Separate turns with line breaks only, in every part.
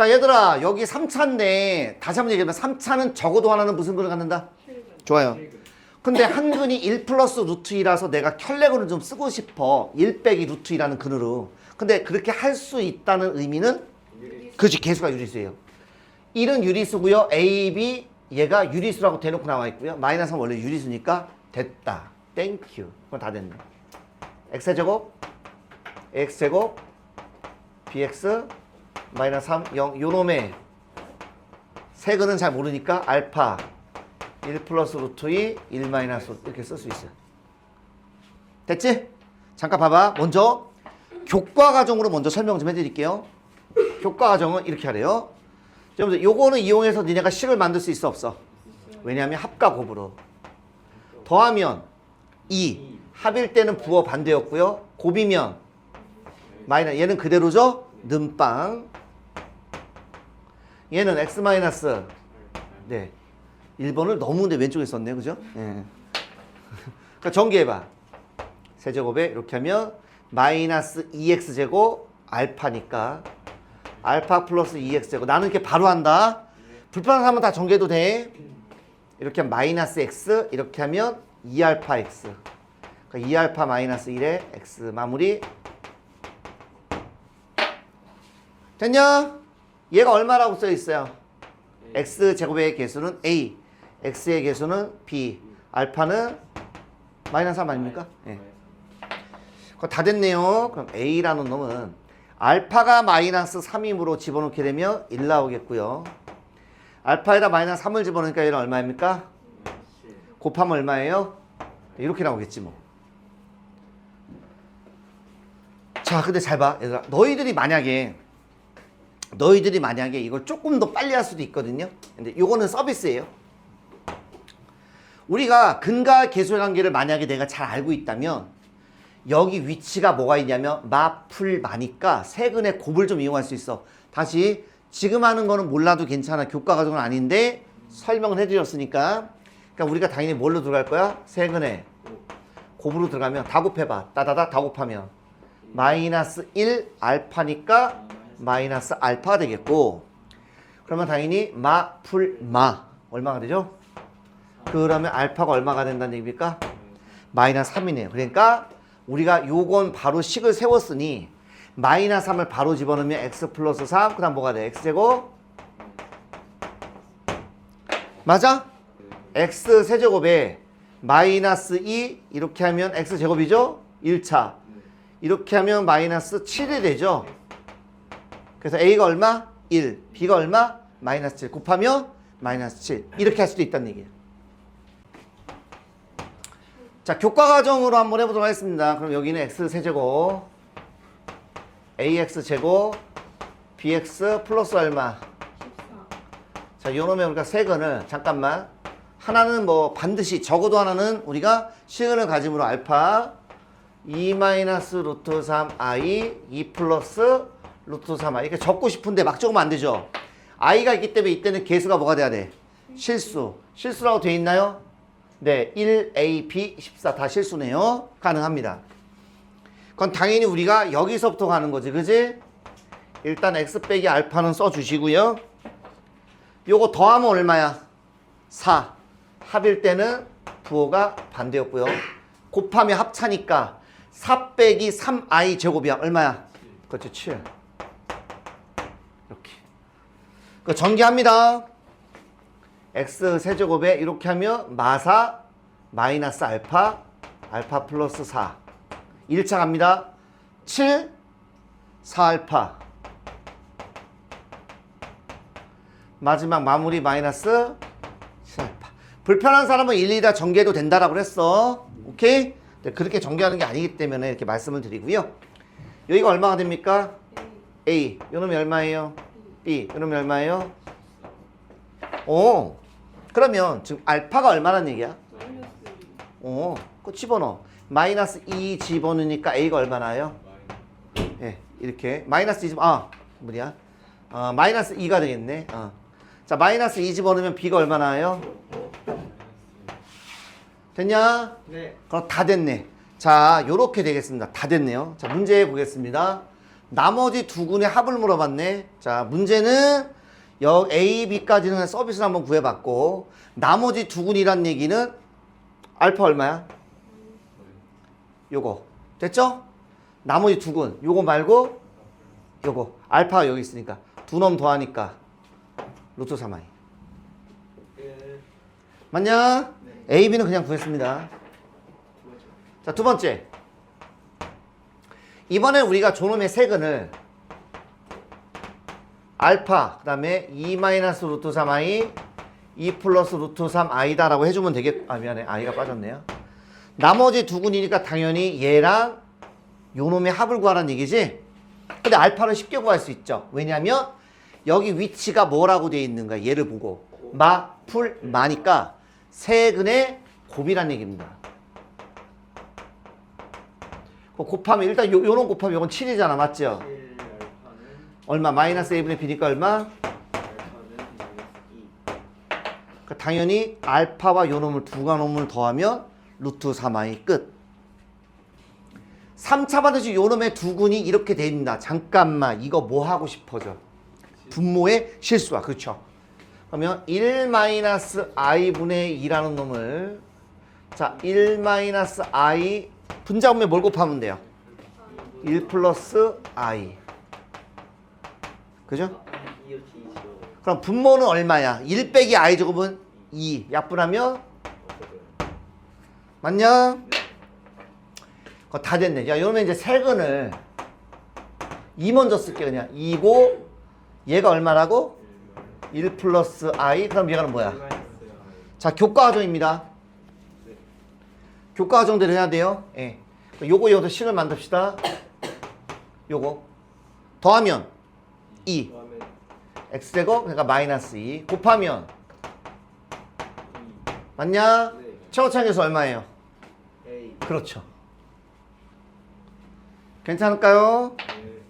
자, 얘들아, 여기 3차인데, 다시 한번 얘기하면 3차는 적어도 하나는 무슨 근을 갖는다? 좋아요. 근데 한 근이 1 플러스 루트 2라서 내가 켤레근을 좀 쓰고 싶어. 1 빼기 루트 2라는 근으로. 근데 그렇게 할 수 있다는 의미는 그렇지 개수가 유리수예요. 1은 유리수고요. A, B 얘가 유리수라고 대놓고 나와 있고요. 마이너스는 원래 유리수니까 됐다. 땡큐. 그건 다 됐네. x제곱 x제곱 bx 마이너스 3 0 요놈의 세 근은 잘 모르니까 알파 1 플러스 루트 2 1 마이너스 이렇게 쓸 수 있어요. 됐지? 잠깐 봐봐. 먼저 교과 과정으로 먼저 설명 좀 해드릴게요. 교과 과정은 이렇게 하래요. 여러분들 요거는 이용해서 니네가 식을 만들 수 있어 없어? 왜냐하면 합과 곱으로 더하면 2 합일 때는 부호 반대였고요. 곱이면 마이너스 얘는 그대로죠? 는빵. 얘는 x 마이너스. 네. 1번을 너무 내 왼쪽에 썼네 그죠? 예. 그러니까 전개해봐. 세제곱에 이렇게 하면 마이너스 2x 제곱 알파니까. 알파 플러스 2x 제곱. 나는 이렇게 바로 한다. 불편한 사람은 다 전개해도 돼. 이렇게 하면 마이너스 x 이렇게 하면 2알파 x. 그러니까 2알파 마이너스 1에 x 마무리 됐냐? 얘가 얼마라고 써 있어요? x 제곱의 개수는 a, x의 개수는 b, 알파는 마이너스 3 아닙니까? 예. 그거 다 됐네요. 그럼 a라는 놈은 알파가 마이너스 3이므로 집어넣게 되면 1 나오겠고요. 알파에다 마이너스 3을 집어넣으니까 얘는 얼마입니까? 곱하면 얼마예요? 이렇게 나오겠지 뭐. 자, 근데 잘 봐. 얘들아. 너희들이 만약에 너희들이 만약에 이걸 조금 더 빨리 할 수도 있거든요. 근데 요거는 서비스예요. 우리가 근과 계수의 관계를 만약에 내가 잘 알고 있다면 여기 위치가 뭐가 있냐면 마풀 마니까 세근의 곱을 좀 이용할 수 있어. 다시 지금 하는 거는 몰라도 괜찮아. 교과 과정은 아닌데 설명을 해드렸으니까. 그러니까 우리가 당연히 뭘로 들어갈 거야? 세근의 곱으로 들어가면 다 곱해봐. 따다다 다 곱하면 마이너스 1 알파니까 마이너스 알파가 되겠고 그러면 당연히 마 풀 마 얼마가 되죠? 그러면 알파가 얼마가 된다는 얘기입니까? 마이너스 3이네요. 그러니까 우리가 요건 바로 식을 세웠으니 마이너스 3을 바로 집어넣으면 x 플러스 3 그 다음 뭐가 돼? x제곱 맞아? x 세제곱에 마이너스 2 이렇게 하면 x제곱이죠? 1차 이렇게 하면 마이너스 7이 되죠? 그래서 A가 얼마? 1. B가 얼마? 마이너스 7. 곱하면 마이너스 7. 이렇게 할 수도 있다는 얘기예요. 자, 교과 과정으로 한번 해보도록 하겠습니다. 그럼 여기는 x 세제곱, ax 제곱, bx 플러스 얼마? 자, 요놈의 우리가 세근을 잠깐만 하나는 뭐 반드시 적어도 하나는 우리가 시근을 가짐으로 알파 2 마이너스 루트 3 i 2 플러스 루트 3i 이렇게 적고 싶은데 막 적으면 안 되죠. i가 있기 때문에 이때는 개수가 뭐가 돼야 돼? 실수. 실수라고 돼 있나요? 네, 1, a, b, 14 다 실수네요. 가능합니다. 그건 당연히 우리가 여기서부터 가는 거지, 그지? 일단 x 빼기 알파는 써주시고요. 요거 더하면 얼마야? 4. 합일 때는 부호가 반대였고요. 곱하면 합차니까 4 빼기 3i 제곱이야. 얼마야? 그렇죠, 7. 이렇게. 그 전개합니다. x 세제곱에 이렇게 하면 마사 마이너스 알파 알파 플러스 4 1차 갑니다. 7 4알파 마지막 마무리 마이너스 7알파 불편한 사람은 1, 2다 전개도 된다라고 그랬어. 오케이? 네, 그렇게 전개하는 게 아니기 때문에 이렇게 말씀을 드리고요. 여기가 얼마가 됩니까? A. 요놈이 얼마예요? B. 요놈이 얼마예요? 오. 그러면 지금 알파가 얼마란 얘기야? 오. 그거 집어넣어. 마이너스 2 집어넣으니까 A가 얼마나요? 예. 이렇게. 마이너스 2 집어, 아. 뭐냐? 어, 마이너스 2가 되겠네. 어. 자, 마이너스 2 집어넣으면 B가 얼마나요? 됐냐?
네.
그럼 다 됐네. 자, 요렇게 되겠습니다. 다 됐네요. 자, 문제 보겠습니다. 나머지 두 군의 합을 물어봤네. 자, 문제는 여 A, B까지는 서비스를 한번 구해봤고 나머지 두 군이란 얘기는 알파 얼마야? 요거 됐죠? 나머지 두 군 요거 말고 요거 알파가 여기 있으니까 두 놈 더하니까 루트 3i
끝.
맞냐? A, B는 그냥 구했습니다. 자, 두 번째. 이번에 우리가 조놈의 세근을 알파, 그 다음에 2 마이너스 루트 3i, 2 플러스 루트 3i다 라고 해주면 되겠, 아, 미안해. i가 빠졌네요. 나머지 두 군이니까 당연히 얘랑 요놈의 합을 구하라는 얘기지? 근데 알파는 쉽게 구할 수 있죠. 왜냐면 여기 위치가 뭐라고 되어 있는가 얘를 보고 마, 풀, 마니까 세근의 곱이란 얘기입니다. 그거 곱하면 일단 요, 요놈 곱하면 요건 7이잖아. 맞죠?
7 알파는
얼마? 마이너스 1분의 b니까 얼마?
알파는 마이너스 2.
그러니까 당연히 알파와 요 놈을 두가 놈을 더하면 루트 3i 끝. 3차 반드시 요 놈의 두 군이 이렇게 됩니다. 잠깐만 이거 뭐 하고 싶어져? 분모의 실수와 그렇죠. 그러면 1 마이너스 i분의 2라는 놈을 자, 1 마이너스 i 분자분면 뭘 곱하면 돼요? 1 플러스 i. 그죠? 그럼 분모는 얼마야? 1 빼기 i 제곱은 2. 약분하면 맞냐? 그거 다 됐네. 야, 이러면 이제 세근을 2 먼저 쓸게 그냥. 2고 얘가 얼마라고? 1 플러스 i. 그럼 얘가는 뭐야? 자, 교과 과정입니다. 교과 과정대로 해야 돼요. 예. 요거 여기서 식을 만듭시다. 요거. 더하면 2.
그다음에
x제곱 그러니까 마이너스 2 곱하면 맞냐?
네.
최고차항에서 얼마예요?
2 A.
그렇죠. 괜찮을까요?
네.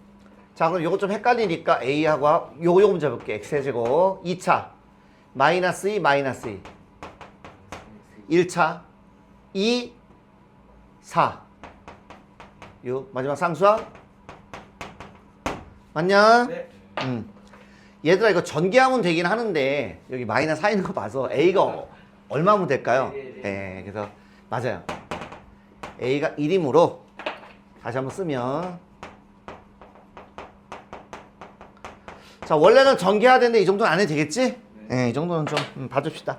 자 그럼 요거 좀 헷갈리니까 a하고 하- 요거 요거 문제 볼게 x제곱 2차 마이너스 2 마이너스 2 1차 2 4 요 마지막 상수항 맞냐?
네.
음. 얘들아 이거 전개하면 되긴 하는데 여기 마이너스 4 있는 거 봐서 A가 어- 얼마면 될까요?
네, 네,
네, 그래서 맞아요. A가 1이므로 다시 한번 쓰면 자 원래는 전개해야 되는데 이 정도는 안 해도 되겠지? 네, 이 정도는 좀 음, 봐줍시다.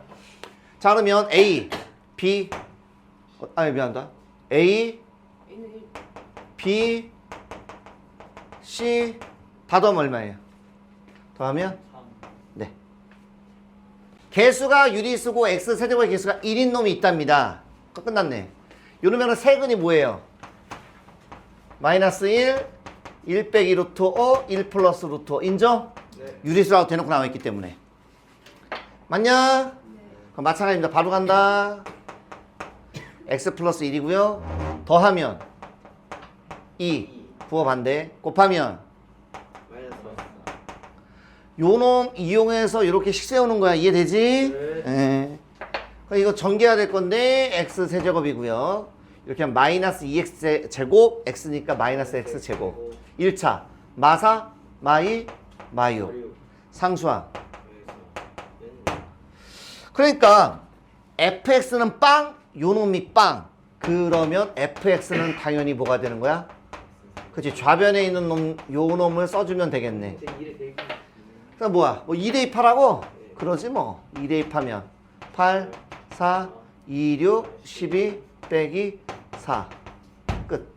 자 그러면 A, B 어, 아니 미안하다. A, B, C 다 더하면 얼마예요? 더하면
3.
네. 개수가 유리수고 x 세제곱의 개수가 1인 놈이 있답니다. 끝- 끝났네. 이러면 세근이 뭐예요? 마이너스 1, 1 빼기 루트 5, 1 플러스 루트 5. 인정?
네.
유리수라고 대놓고 나와 있기 때문에. 맞냐? 그럼 마찬가지입니다. 바로 간다. X 플러스 1이고요. 더하면 2. 부호 반대. 곱하면
마이너스 4.
요놈 이용해서 이렇게 식 세우는 거야. 이해되지?
네.
예. 이거 전개해야 될 건데 x 세제곱이고요. 이렇게 하면 마이너스 2x 제곱 x니까 마이너스 x 제곱. 1차 마사 마이 마유
그리고
상수항.
여기서
그러니까 fx는 빵, 요놈이 빵. 그러면 fx는 당연히 뭐가 되는 거야? 그렇지 좌변에 있는 놈, 요 놈을 써주면 되겠네. 그 뭐야? 뭐 2대 2파라고? 그러지 뭐. 2대 2파면 8, 4, 2, 6, 12 빼기 4. 끝.